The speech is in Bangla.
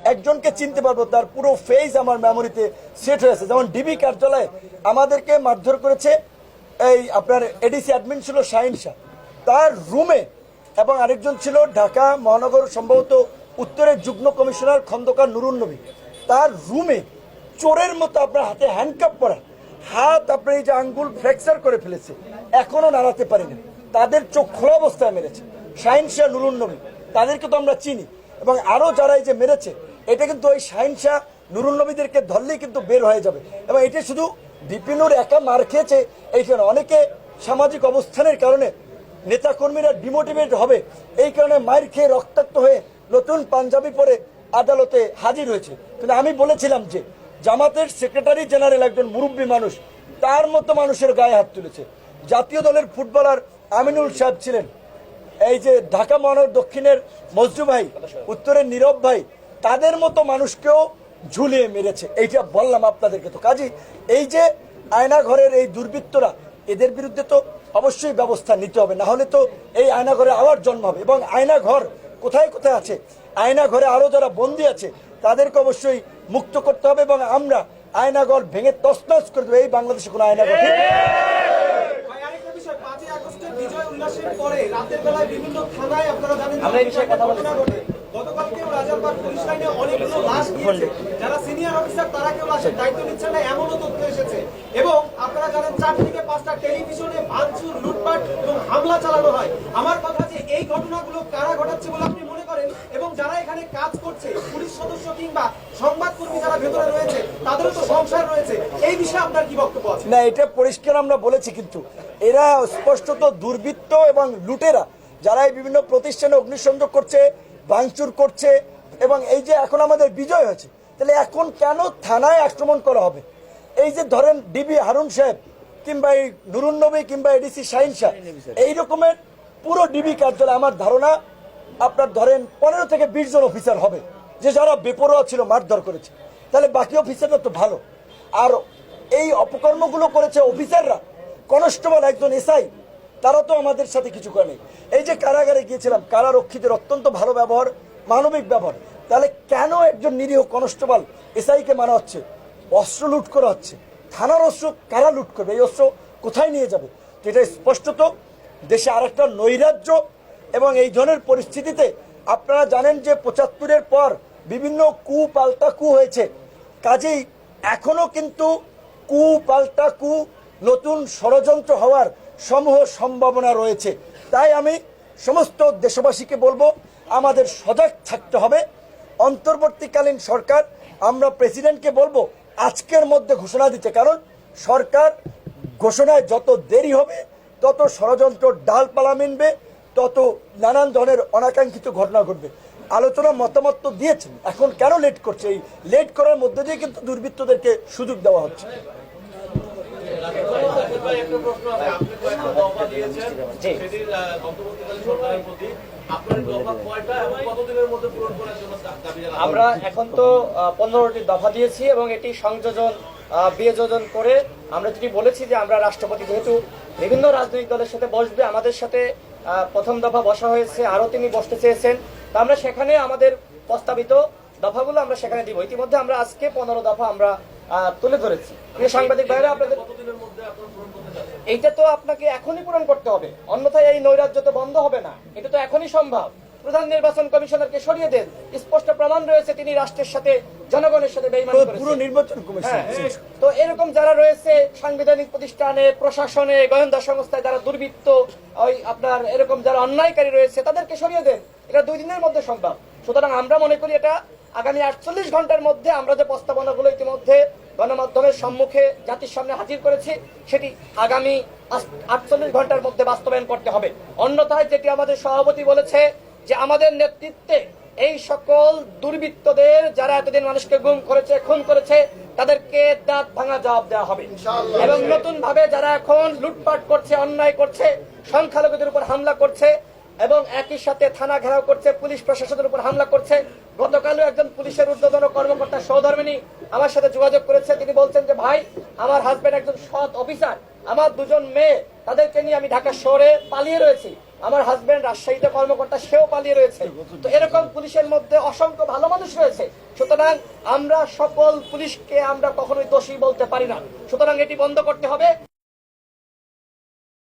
একজনকে চিনতে পারব, তার পুরো ফেস আমার মেমোরিতে সেট হয়েছে। যেমন ডিবি কার্যালয়ে আমাদেরকে মারধর করেছে এই আপনার এডিসি অ্যাডমিন ছিল শাহিন শাহ। তার রুমে এবং আরেকজন ছিল ঢাকা মহানগর, সম্ভবত উত্তরের যুগ্ম কমিশনার খন্দকার নুরুন নবী। তার রুমে চোরের মতো আপনার হাতে হ্যান্ডকাপ পরা, হাত আপনার এই যে আঙ্গুল ফ্র্যাকচার করে ফেলেছে, এখনও নাড়াতে পারেনি। তাদের চোখ খোলা অবস্থায় মেরেছে। শাহিন শাহ, নুরুন নবী, তাদেরকে তো আমরা চিনি। এবং আরও যারা এই যে মেরেছে, এটা কিন্তু ওই শাহিন শাহ নুরুল নবীদেরকে ধরলেই কিন্তু বের হয়ে যাবে। এবং এটা শুধু বিপিনুর একা মার খেয়েছে এইখানে অনেকে সামাজিক অবস্থানের কারণে নেতাকর্মীরা ডিমোটিভেট হবে। এই কারণে মায়ের খেয়ে রক্তাক্ত হয়ে নতুন পাঞ্জাবি পরে আদালতে হাজির হয়েছে। কিন্তু আমি বলেছিলাম যে, জামাতের সেক্রেটারি জেনারেল একজন মুরব্বী মানুষ, তার মতো মানুষের গায়ে হাত তুলেছে। জাতীয় দলের ফুটবলার আমিনুল সাহেব ছিলেন। এই যে ঢাকা মহানগর দক্ষিণের মজদু ভাই, উত্তরের নীরব ভাই, তাদের মতো মানুষকেও ঝুলিয়ে মেরেছে। এইটা বললাম আপনাদেরকে তো। কাজী, এই যে আয়না ঘরের এই দুর্বৃত্তরা, এদের বিরুদ্ধে তো অবশ্যই ব্যবস্থা নিতে হবে। না হলে তো এই আয়না ঘরে আবার জন্ম হবে। এবং আয়না ঘর কোথায় কোথায় আছে? আয়না ঘরে আরও যারা বন্দী আছে, তাদেরকে অবশ্যই মুক্ত করতে হবে এবং আমরা আয়নাঘর ভেঙে তছনছ করে দেবো। এই বাংলাদেশে কোনো আয়নাঘর নেই। ভাই, আরেকটা বিষয়, 5ই আগস্টের বিজয় উল্লাসের পরে রাতের বেলায় বিভিন্ন থানায় আপনারা জানেন আমরা এই বিষয়ে কথা বলছি। গতকালকেও রাজারবাগ পুলিশ লাইনে অনেকগুলো লাশ। যারা সিনিয়র অফিসার তারা কেউ লাশের দায়িত্ব নিচ্ছে না এমনও তথ্য এসেছে। এবং আপনারা জানেন চার থেকে পাঁচটা টেলিভিশনে ভাঙচুর লুটপাট এবং হামলা চালানো হয়। আমার কথা যে এই ঘটনাগুলো কারা ঘটাচ্ছে বলে আপনি মনে করেন? এবং যারা এখানে কাজ করছে পুলিশ সদস্য কিংবা এই বিষয়ে আপনার কি বক্তব্য না, এটা পরিষ্কার আমরা বলেছি কিন্তু এরা স্পষ্টত দুর্বৃত্ত এবং লুটেরা, যারা এই বিভিন্ন প্রতিষ্ঠানে অগ্নিসংযোগ করছে, ভাঙচুর করছে এবং এই যে এখন আমাদের বিজয় হয়েছে, তাহলে এখন কেন থানায় আক্রমণ করা হবে? এই যে ধরেন ডিবি হারুন সাহেব কিংবা এই নুরুন নবী কিংবা এডিসি শাহিন শাহ, এই রকমের পুরো ডিবি কার্যালয়, আমার ধারণা আপনার ধরেন পনেরো থেকে বিশ জন অফিসার হবে। যে যারা বেপরোয়া ছিল, মারধর করেছে। তাহলে বাকি অফিসাররা তো ভালো। আর এই অপকর্মগুলো করেছে অফিসাররা, কনস্টেবল একজন এসআই, তারা তো আমাদের সাথে কিছু করে নেই। এই যে কারাগারে গিয়েছিলাম, কারারক্ষীদের অত্যন্ত ভালো ব্যবহার, মানবিক ব্যবহার। তাহলে কেন একজন নিরীহ কনস্টেবল এসআইকে মারা হচ্ছে? অস্ত্র লুট করা হচ্ছে। থানার অস্ত্র কারা লুট করবে? এই অস্ত্র কোথায় নিয়ে যাবে? এটা স্পষ্টত দেশে আরেকটা নৈরাজ্য এবং এই ধরনের পরিস্থিতিতে আপনারা জানেন যে পঁচাত্তরের পর বিভিন্ন কু পাল্টা কু হয়েছে। কাজেই এখনও কিন্তু কু পাল্টা কু নতুন ষড়যন্ত্র হওয়ার সমূহ সম্ভাবনা রয়েছে। তাই আমি সমস্ত দেশবাসীকে বলব, আমাদের সজাগ থাকতে হবে। অন্তর্বর্তীকালীন সরকার, আমরা প্রেসিডেন্টকে বলব, আজকের মধ্যে ঘোষণা দিতে। কারণ সরকার ঘোষণায় যত দেরি হবে, তত ষড়যন্ত্র ডালপালা মিনবে, তত নানান ধরনের অনাকাঙ্ক্ষিত ঘটনা ঘটবে। আলোচনা মতামত তো দিয়েছেন। এখন কেন লেট করছে? এই লেট করার মধ্যে দিয়ে কিন্তু দুর্বৃত্তদেরকে সুযোগ দেওয়া হচ্ছে? আমরা এখন তো পনেরোটি দফা দিয়েছি এবং এটি সংযোজন বিয়োজন করে আমরা যেটি বলেছি যে আমরা রাষ্ট্রপতি যেহেতু বিভিন্ন রাজনৈতিক দলের সাথে বসবে, আমাদের সাথে প্রথম দফা বসা হয়েছে, আরও তিনি বসতে চেয়েছেন। তা আমরা সেখানে আমাদের প্রস্তাবিত দফাগুলো আমরা সেখানে দিব। ইতিমধ্যে আমরা আজকে পনেরো দফা আমরা তুলে ধরেছি। সাংবাদিক ভাইরা আপনাদের এইটা তো আপনাকে এখনই পূরণ করতে হবে। অন্যথায় এই নৈরাজ্য তো বন্ধ হবে না। এটা তো এখনই সম্ভব। প্রধান নির্বাচন কমিশনারকে সরিয়ে দেন। স্পষ্ট প্রমাণ রয়েছে তিনি রাষ্ট্রের সাথে জনগণের সাথে বেইমানি পুরো নির্বাচন কমিশন। হ্যাঁ, তো এরকম যারা রয়েছে সাংবিধানিক প্রতিষ্ঠানে প্রশাসনে গোয়েন্দা সংস্থায় যারা দুর্বৃত্ত ওই আপনার এরকম যারা অন্যায়কারী রয়েছে তাদেরকে সরিয়ে দেন। এটা দুই দিনের মধ্যে সম্ভব। সুতরাং আমরা মনে করি এটা আগামী আটচল্লিশ ঘণ্টার মধ্যে আমরা যে প্রস্তাবনাগুলো ইতিমধ্যে গণমাধ্যমের সম্মুখে জাতির সামনে হাজির করেছি সেটি আগামী আটচল্লিশ ঘণ্টার মধ্যে বাস্তবায়ন করতে হবে। অন্যথায় যেটি আমাদের সভাপতি বলেছে যে আমাদের নেতৃত্বে এই সকল দুর্বৃত্তদের যারা এতদিন মানুষকে গুম করেছে খুন করেছে তাদেরকে দাঁত ভাঙা জবাব দেওয়া হবে। এবং নতুন ভাবে যারা এখন লুটপাট করছে অন্যায় করছে সংখ্যালঘুদের উপর হামলা করছে এবং একই সাথে থানা ঘেরাও করছে, পুলিশ প্রশাসনের উপর হামলা করছে। গতকালও একজন পুলিশের ঊর্ধ্বতন কর্মকর্তা সহধর্মিনী আমার সাথে যোগাযোগ করেছে। তিনি বলছেন যে, ভাই, আমার হাজবেন্ড একজন সৎ অফিসার আমার দুজন মেয়ে, তাদেরকে নিয়ে আমি ঢাকা শহরে পালিয়ে রয়েছি। আমার হাজবেন্ড রাজশাহীতে কর্মকর্তা, সেও পালিয়ে রয়েছে। তো এরকম পুলিশের মধ্যে অসংখ্য ভালো মানুষ রয়েছে। সুতরাং আমরা সকল পুলিশকে আমরা কখনোই দোষী বলতে পারি না। সুতরাং এটি বন্ধ করতে হবে।